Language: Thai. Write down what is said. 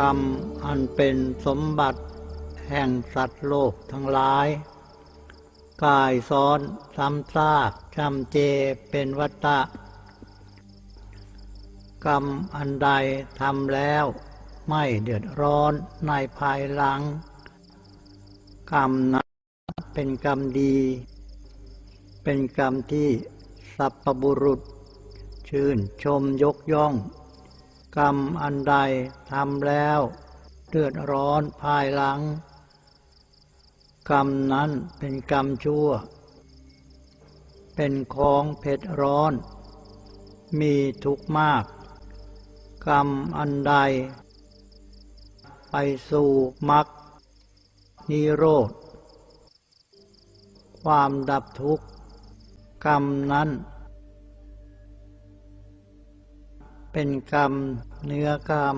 กรรมอันเป็นสมบัติแห่งสัตว์โลกทั้งหลาย กายซ้อนซ้ำซากจำเจเป็นวัตตะ กรรมอันใดทำแล้วไม่เดือดร้อนในภายหลัง กรรมนั้นเป็นกรรมดี เป็นกรรมที่สัพพบุรุษ ชื่นชมยกย่อง กรรมอันใดทำแล้วเดือดร้อนภายหลัง กรรมนั้นเป็นกรรมชั่ว เป็นของเผ็ดร้อน มีทุกข์มาก กรรมอันใด ไปสู่มรรคนิโรธ ความดับทุกข์ กรรมนั้น เป็นกรรม เนื้อกรรม